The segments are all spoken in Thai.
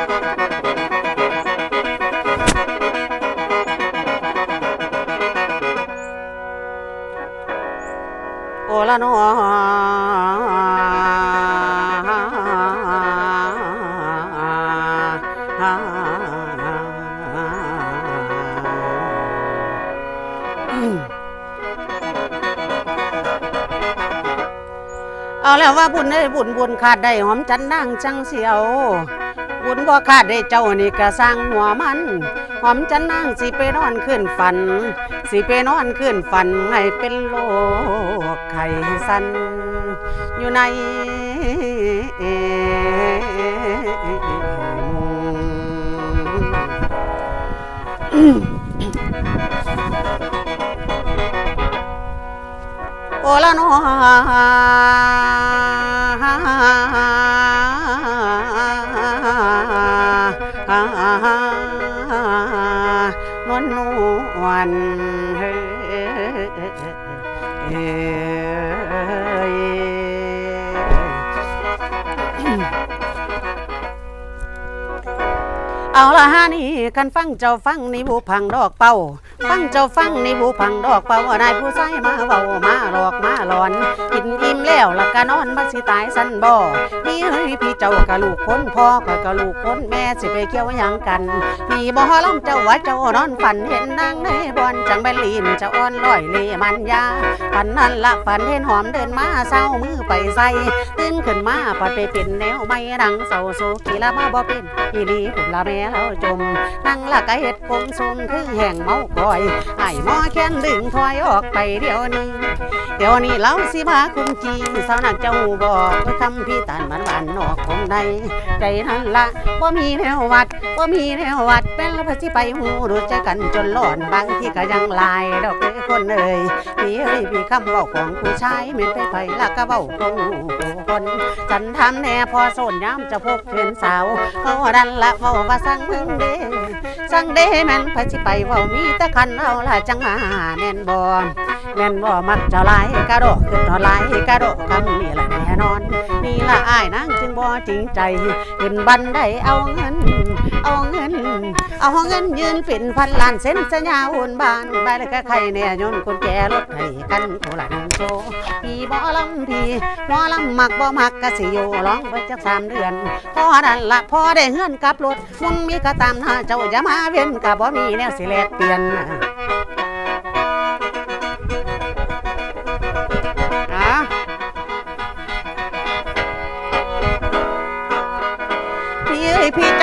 โอละนอเอาแล้วว่าบุญได้บุญบุญขาดได้หอมจันนางจังเสียว บุญบ่ขาดได้เจ้านี่ก็สร้างหัวมัน หอมจันนางสิไปนอนขึ้นฝัน สิไปนอนขึ้นฝันให้เป็นโลกไข่สัน อยู่ในโอละนอ ย เอาละฮะนี่กันฟังเจ้าฟังนี่บูพังดอกเป่า ฟังเจ้าฟังนี่บูพังดอกเป่านายผู้ใส่มาเบามาหลอกมาหลอน กินอิ่มแล้วละก็นอนมาสิตายสันบ่พี่เฮ้ยพี่เจ้ากะลูกคนพ่อก็กะลูกคนแม่สิไปเกี่ยวหยังกัน พี่บ่ลำเจ้าว่าเจ้านอนฝันเห็นนางในบอนจังแบลีนเจ้าอ่อนลอยเลมันยาฝันนั่นละฝันเห็นหอมเดินมาเศร้ามือไปใส่ตื่นขึ้นมาปัดไปเป็นแนวไม่ดังเศร้าโศกีละมาบ่เป็นอีนีผุนละแม่เราจม นั่งละกะเฮ็ดคงสมคือแห่งเมาก่อยไอ้หมอแค้นดึงถอยออกไปเดี๋ยวนี้ เดี๋ยวนี้เราสิมาคุมจีสาวนักเจ้าบอกเพื่อคำพี่ตานมันหวานนอกคงใดใจนั่นละบ่มีแนววัดบ่มีแนววัดเป็นล้วพระสิไปหูรู้ใจกันจนหลอนบางที่ก็ยังลายดอกเอ้คนเอ่ยพี่เอ้ยพี่คำเว้าของผู้ชายเหม็นไปไผละก็เว้าของผู้คนฉันทำแน่พอโซนย้ำจะพบเห็นสาวเขาดันละเว้าว่าสั่งมึงเด้สังเดแม่นไปสิไปเว้ามีตะคันเอาละจังมาแม่นบ่ แม่นบ่มักเจ้าหลายกะโดดขึ้นนอนหลายกะโดดคำนี่ละแน่นอนนี่ละอ้ายนางจึงบ่จริงใจขึ้นบันไดเอาเงิน เอาเงิน เอาเงินยืนเป็นพันล้านเส้นสัญญาอุ่นบานใบเลยก็ใครแน่ยนคนแก่รถให้กันโอละนังโชพี่บ่ลำพี่บ่ลำมักบ่มักกะสิอยู่ร้องไปจักสามเดือนพอนั่นละพอได้เฮือนกับรถมุนมีก็ตามหาเจ้าอย่ามาเว้นก็บ่มีแนวสิแลกเปลี่ยน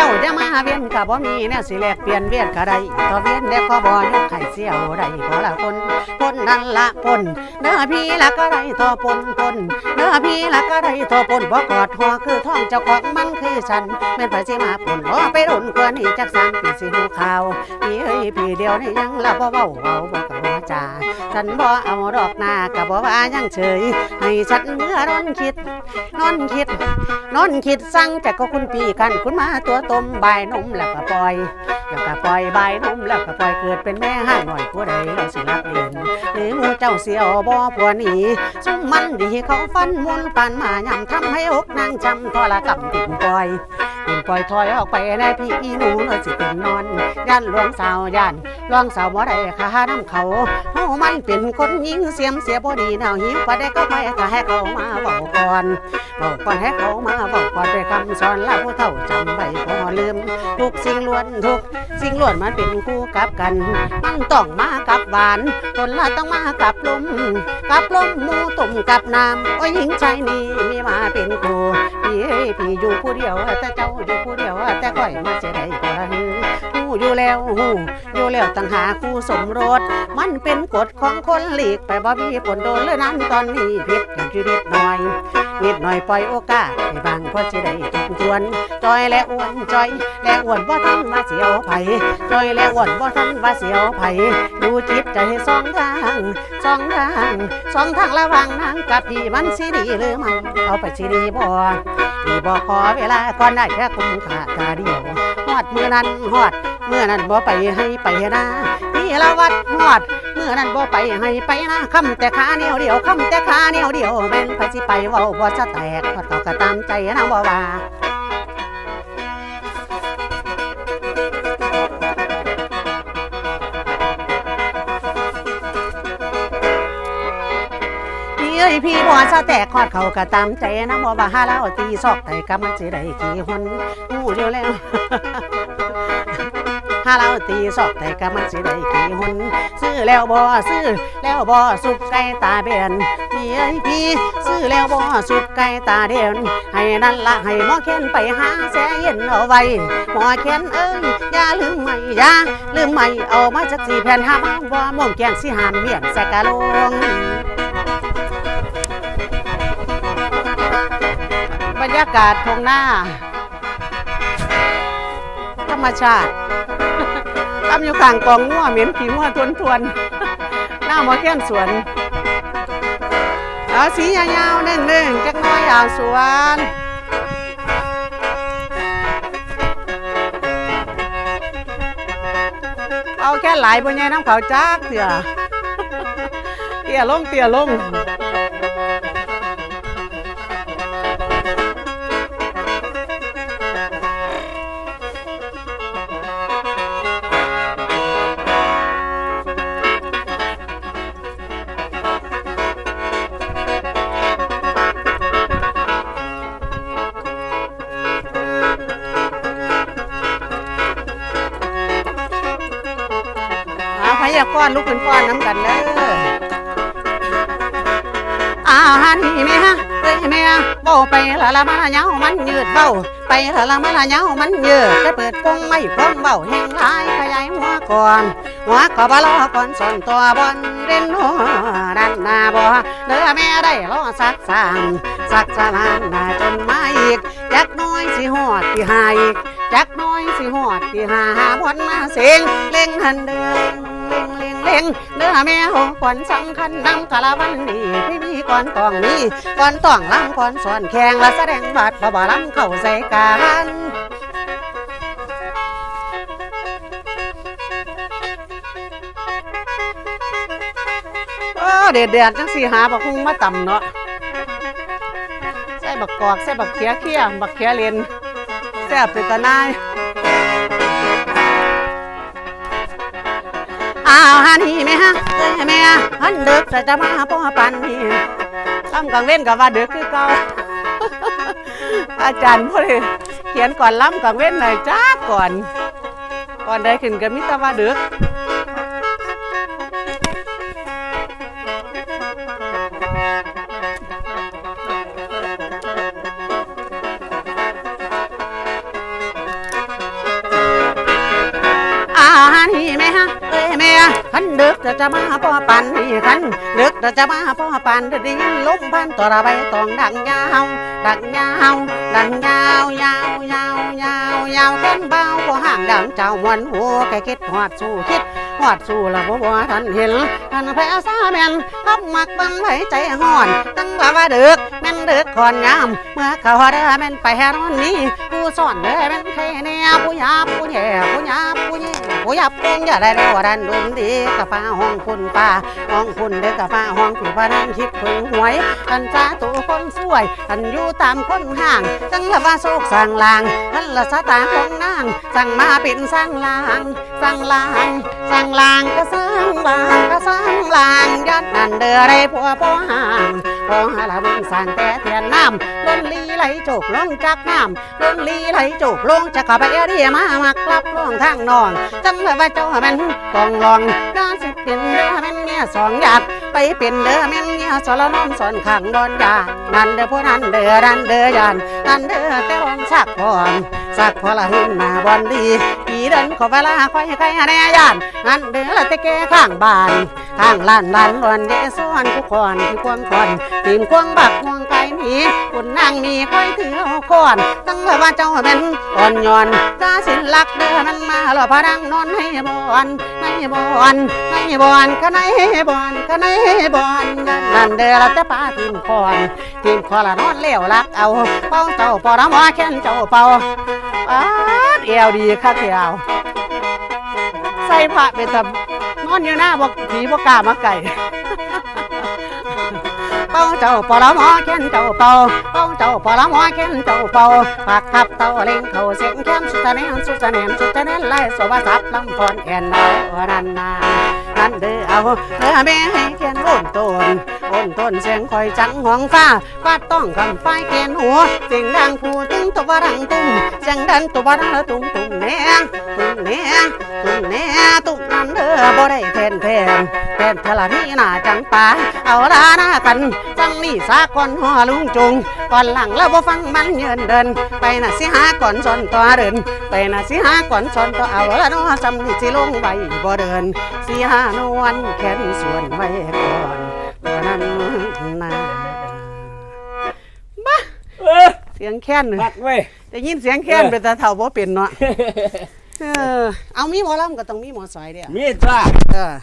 าจะมาเวียนก็บ่มีแนวสิแลกเปลี่ยนเวียนก็ได้ต่อเวียนแล้วก็บ่ยกไข่เสียวได้พอละคนคนนั่นละปนเนื้อพี่ละก็ได้ทอปนปนเนื้อพี่ละก็ได้ทอปนบ่กอดหัวคือท้องเจ้าของมันคือฉันแม่นไปสิมาปนบ่ไปรุนกว่านี้จักสามปีสิหูข่าวพี่เอ้ยพี่เดียวนี่ยังละบ่เว้าเว้าบ่ก็บ่ จาฉันบ่เอาดอกหน้าก็บ่ว่ายังเฉย ให้ฉันเมื่อนอนคิด นอนคิด นอนคิดสั่งจากก็คุณพี่กันคุณมาตัวตมบายนมแล้วก็ปล่อยแล้วก็ปล่อยบายนมแล้วก็ปล่อยเกิดเป็นแม่ห้างหน่อยผู้ใดเราสิรับเรียนหรือมูเจ้าเสียวบ่ปัวหนีซุ่มมันดีเขาฟันมุนปานมายำทำให้อกนางจำทรกำติ่มปล่อย ติ่มปล่อยถอยออกไปแน่พี่อีหนูเลยสิเป็นนอนย่านหลวงสาวย่านหลวงสาวบ่ได้ขาน้ำเขาเฮามันเป็นคนยิงเสียมเสียบ่ดีแนวหิวก็ได้ก็ไปก็ให้เขามาเว้าก่อนเว้าก่อนให้เขามาเว้าก่อนไปคำสอนลาผู้เฒ่าจำไว้พอลืม ทุกสิ่งล้วนทุกสิ่งล้วนมันเป็นคู่กับกัน มันต้องมากับหวานตนละต้องมากับลมกับลมมูตุ่มกับน้ำโอ้ยหญิงชายนี่มีมาเป็นคู่ พี่เอ้ยพี่อยู่ผู้เดียวแต่เจ้าอยู่ผู้เดียวแต่ข่อยมาเสียได้ก็ฮือหูอยู่แล้วหูอยู่แล้วตั้งหาคู่สมรส มันเป็นกฎของคนหลีกไปบ่มีผลโดนเลยนั้นตอนนี้ผิดกันอยู่นิดหน่อยนิดหน่อยปล่อยโอกาสให้บางพอสิได้ทบทวน จอยและอ้วนจอย และอ้วนบ่ทันว่าเสียวไผจอยและอ้วนบ่ทันว่าเสียวไผดูจิตใจสองทางสองทางสองทางระหวังนางกับพี่มันสิดีหรือไม่เอาไปสิดีบ่ ดีบ่ขอเวลาก่อนได้แค่คุ้มค่าตาเดียวหอดเมื่อนั้นหอดเมื่อนั้นบ่ไปให้ไปนะที่ละวัดหอดเมื่อนั้นบ่ไปให้ไปนะคำแต่ขาเนียวเดียวคำแต่ขาเนียวเดียวแม่นไปสิไปเว้าบ่จะแตกทอดเขาก็ตามใจนะบ่ว่า ยพี่บ่ซะแตกคอดเขาก็ตามใจนะบ่ว่าหาแล้วตีซอกไตก็มันสิได้กี่หนหูเดียวแล้วหาเราตีซอกแต่ก็มันสิได้กี่หนซื้อแล้วบ่ซื้อแล้วบ่สุกไก่ตาเบนพี่เอ้ยพี่ซื้อแล้วบ่สุกไก่ตาเดนให้นั่นละให้หมอเข็นไปหาแสเย็นเอาไว้หมอเข็นเอ้ยอย่าลืมไม่อย่าลืมไม่เอามาจากสีแผ่นห้ามาว่าม่วงแกงสิหามเมียนแสกะลง บรรยากาศทงหน้า ธรรมชาติทำอยู่ข้างกองงัวเหม็นขี้งัวทวนทวนๆหน้ามอแก้นสวนเอาสียาวๆเน่งๆจักน้อยอ่าสวนเอาแค่หลายบนใหญ่น้ำเขาจักเถี่ยเตี่ยลงเตี่ยลง เอาพยกรณ์ลุกขึ้นฟ้อนน้ำกันเด้ออาหันนี่แม่ฮะเอ้ยแม่เบ้าไปละละมาละเหยามันยืดเบ้าไปละละมาละเหยามันยืดจะเปิดกงไม่พร้อมเบ้าแห้งหลายขยายหัวก่อนหัวก็บลอก่อนส่อนตัวบนเด่นหัวดันนาบ่เด้อแม่ได้รอสักสามสักสลานนาจนมาอีกจักน้อยสิหอดที่หาอีกจักน้อยสิหอดที่หาหาบนมาเสียงเล่งหันเดิน เล่งเล่งเล่งเนื้อแม่หงก่อนสำคัญนำกะละวันนี้พี่มีก่อนตองนี้ก่อนต้องล้ำก่อนสอนแข่งและแสดงบาดบ่บ่ล้ำเข้าใส่กันเดือดเดือดจังสีหาบักฮุงมาต่ำเนาะใส่บักกอกใส่บักเขียเขี้ยบักเขียเลนแซ่บเป็นตะนา อ้าวฮันนี่แม่ฮะเอ้ยแม่ฮันเด็กแต่จะมาพ่อปันนี่ทำกังเว้นกับว่าเด็กคือเก่าอาจารย์พูดเลยเขียนก่อนล้ำกังเว้นหน่อยจ้าก่อน ก่อนได้ขึ้นกับมิตรว่าเด็ก ขันเด็กจะมาพ่อปันนี่ขันเด็กจะมาพ่อปันได้ยินลมพันตัวระใบตองดังยาวดังยาวดังยาวยาวยาวยาวยาวเต้นเบาห่างดังเจ้าวันหัวแกคิดหอดสู้คิด หอดสู้ละบ่บ่ทันเห็นทันแพ้ซาแม่นทับมักบันไหวใจห่อน ตั้งว่าว่าเด็กแม่นเด็กขอนยามเมื่อเขาเด้อแม่นไปแฮรอนนี้ผู้สอนเด้อแม่นใครแน่ผู้ยาผู้แย่ผู้ยาผู้แย่ผู้ยับเองอย่าได้เร็วดันดุนดีกะฟ้าห้องคุณป้าห้องคุณเด็กกะฟ้าห้องผีพนังคิดถึงหวยทันจ้าตัวคนสวยทันอยู่ตามคนห่างจังละว่าโศกสั่งลางทันละสตาของนางสั่งมาเป็นสร้างลางสั่งลาง สั่งลางก็สร้างลางก็สร้างลางยัดนันเด้อได้ผัวพ่อห่างพ่อหาละบุญสั่งแต่เทียนน้ำล้นลีไหลโจกลงจากน้ำล้นลีไหลโจกลงจากกะไปเรียมามักลับลงทางนอน จังเละว่าเจ้าแม่นกองรองน่าสิเป็นเด้อแม่นเมียสองอยากไปเป็นเด้อแม่นเมียสารน้อมสอนขังดอนยานนั่นเด้อผู้นั้นเด้อนั่นเด้อยานอันเด้อแต่รอนสักพร สักพอละหุ่นมาบอนดีปีเดินขอเวลาคอยใครแน่ยานอันเด้อละต่แกข้างบ้านข้างล้านล้านลวนเดซ้อนทุกคนที่ควงคอนทีมควงบักควงไก่หนีคุณนางมีคอยถือเอาก่อนตั้งแต่ว่าเจ้าเป็นอ่อนย้อนจ้าสินลักเด้อมันมาหล่อพนังนอนให้บอนให้บอนให้บอนก็ในบอนก็ในบอนนั่นเด้อละต่ป้าทีมคอนทีมคอละนอนเลี้ยวลักเอาเป้าเจ้าปอระมอแค้นเจ้าเป่า อาดเอวดีค่ะเที่ยวใส่ผ้าเป็นตนอนอยู่หน้าบอกผีบอกกล้ามาไก่เป้าเจ้าปอระมอแค้นเจ้าเป่าเป้าเจ้าปอระมอแค้นเจ้าเป่าปากทับเต้าเล็งเขาเสียงแค้นสุดตะแนนสุดตะแนนสุดตะแนนไล่สวัสดิ์ลำพรแอนเอานันนานั่นเด้อเอาเด้อแม่ให้แคนโอนต้น โอนต้นเสียงคอยจังห้องฟ้าฟาดต้องคำไฟแกนหัวเสียงดังผู้ตึงตัวรังตุ้มเสียงดังตัวรังตุ้มตุ้มแหนงตุ้มแหนงตุ้มแหนงตุ้มนั่นเด้อบ่ได้แทนแทนแทนทละนี่หน้าจังป่าเอาลาหน้ากันจังนี่สาก่อนหัวลุงจุงก่อนหลังแล้วบ่ฟังมันเยินเดิน ไปน่ะสิหาก่อนสอนตัวเดิน ไปน่ะสิหาก่อนสอนตัวเอาละเนาะจำนี่สิลงไปบ่เดินสิหานวลแขนส่วนไว้ก่อน เสียงแค้นพักเว้ยได้ยินเสียงแค้นเป็นตาเท่าบ่เป็นเนาะเออเอามีหมอลำก็ต้องมีหมอสอยเด้อมีจ้าเออ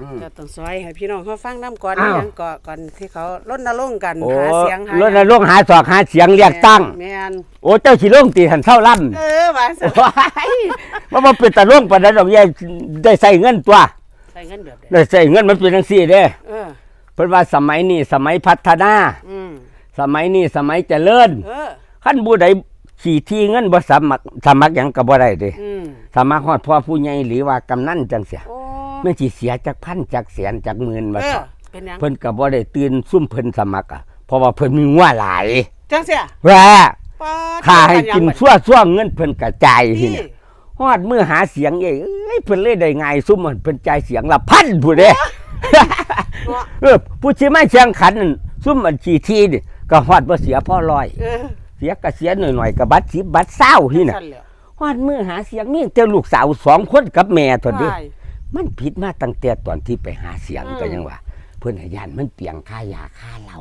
อืมก็ต้องซอยให้พี่น้องเขาฟังน้ำก่อนอ้าวยังก่อก่อนที่เขาลดนรงค์กันโอ้หาเสียงหารณรงค์หาสอกหาเสียงเรียกตั้งแม่นโอ้เจ้าสิลงตีหันเท่าล่ำเออว่าซะว้ายมันมาเป็นตะล่วงปานนั้นดอกแย่ได้ใส่เงินตัวใส่เงินเดือดเด้อได้ใส่เงินมันเป็นจังซี่เด้เออเพิ่นว่าสมัยนี้สมัยพัฒนาอืม สมัยนี้สมัยเจริญเออคันผู้ใดขี่ที่เงินบ่สมัครสมัครหยังก็บ่ได้เด้อืมสมัครฮอดพ่อผู้ใหญ่หรือว่ากำนันจังเสียโอ้แม่นสิเสียจักพันจักแสนจักหมื่นว่าเออเถาะเป็นหยังเพิ่นก็บ่ได้ตื่นซุ่มเพิ่นสมัครอะเพราะว่าเพิ่นมีงัวหลายจังเสียแว่าป๊ดค่าให้กินบัดซั่วซั่วๆเงินเพิ่นกระจายทีนี่เนี่ยฮอดมือหาเสียงเอ้ยเอ้ยเพิ่นเลยได้ง่ายซุ่มมันเพิ่นจ่ายเสียงละพันผู้เด้ เนาะ เออผู้สิมาแข่งขันนั่นซุ่มมันขี่ทีนี่ ก็ฮอดบ่เสียพ่อร้อย เออเสียก็เสียหน่อยๆก็บัตร10บัตร20ที่น่ะสั่นแหล้วฮอดมือหาเสียงมีแต่ลูกสาวสองคนกับแม่เท่านี้ว้าย มันผิดมาตั้งแต่ตอนที่ไปหาเสียงอืม ก็ยังว่า เพื่อนให้ยานมันเปียงค่ายาค่าเหล้า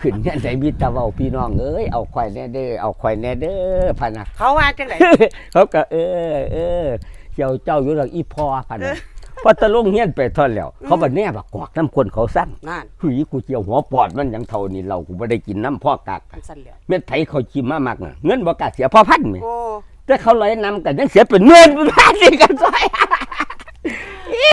ขึ้นเนี่ยไหนมีแตะเว้าพี่น้องเอ้ยเอาควายแน่เด้อเอาควายแน่เด้อพะนะ เขาว่าจังได เขาก็เออเออเจ้าเจ้าอยู่หลังอีพอพะนะ พอตะลงเฮียนไปทอนแล้ว เขาบ่แน่บักกอกน้ำคนเขาสั่งนั่นหุยกูเจียวหัวปอดมันหยังเท่านี้เรากูบ่ได้กินน้ำพ่อกากมันสั่นแหล้วเม็ดไผเขาชิมมามักน่ะเงินบ่กล้าเสียพ่อพันแม่โอ้ แต่เขาลอยนำกันยังเสียเป็นเงินบ้านนี่กันซอย